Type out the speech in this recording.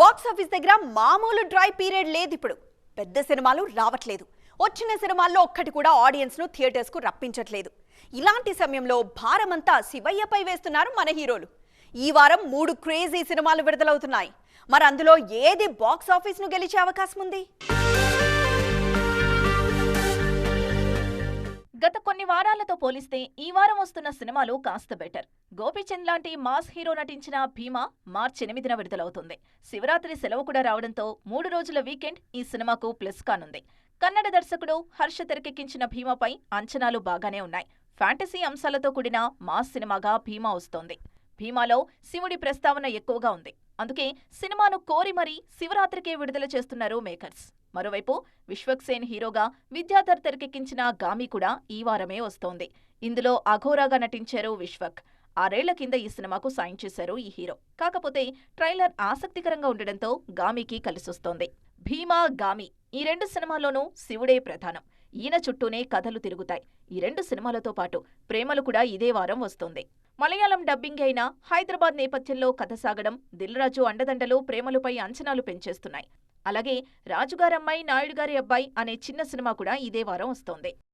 Box office దగ్గర మామూలు dry period లేదు ఇప్పుడు. పెద్ద సినిమాలు రావట్లేదు. వచ్చిన సినిమాల్లో ఒక్కటి కూడా ఆడియన్స్ను థియేటర్స్కు రప్పించట్లేదు. ఇలాంటి సమయంలో భారమంతా శివయ్యపై వేస్తున్నారు మన హీరోలు. ఈ వారం మూడు క్రేజీ సినిమాలు విడుదలవుతున్నాయి. మరి అందులో ఏది బాక్స్ ఆఫీస్ను గెలిచే అవకాశం ఉంది కొన్ని వారాలతో పోలిస్తే ఈ వారం వస్తున్న సినిమాలు కాస్త బెటర్. గోపీచంద్ లాంటి మాస్ హీరో నటించిన భీమా మార్చి ఎనిమిదిన విడుదలవుతుంది. శివరాత్రి సెలవు కూడా రావడంతో మూడు రోజుల వీకెండ్ ఈ సినిమాకు ప్లస్ కానుంది. కన్నడ దర్శకుడు హర్ష తెరకెక్కించిన భీమాపై అంచనాలు బాగానే ఉన్నాయి. ఫ్యాంటసీ అంశాలతో కూడిన మాస్ సినిమాగా భీమా వస్తోంది. భీమాలో శివుడి ప్రస్తావన ఎక్కువగా ఉంది. అందుకే సినిమాను కోరి మరీ శివరాత్రికే విడుదల చేస్తున్నారు మేకర్స్. మరోవైపు విశ్వక్సేన్ హీరోగా విద్యాధర్ తెరకెక్కించిన గామి కూడా ఈ వారమే వస్తోంది. ఇందులో అఘోరాగా నటించారు విశ్వక్. ఆరేళ్ళ కింద ఈ సినిమాకు సాయం చేశారు ఈ హీరో. కాకపోతే ట్రైలర్ ఆసక్తికరంగా ఉండడంతో గామికి కలిసొస్తోంది. భీమా గామి ఈ రెండు సినిమాల్లోనూ శివుడే ప్రధానం. ఈయన చుట్టూనే కథలు తిరుగుతాయి. ఈ రెండు సినిమాలతో పాటు ప్రేమలు కూడా ఇదే వారం వస్తోంది. మలయాళం డబ్బింగ్ అయిన హైదరాబాద్ నేపథ్యంలో కథ సాగడం దిల్రాజు అండదండలు ప్రేమలపై అంచనాలు పెంచేస్తున్నాయి. అలాగే రాజుగారమ్మాయి నాయుడుగారి అబ్బాయి అనే చిన్న సినిమా కూడా ఇదే వారం వస్తోంది.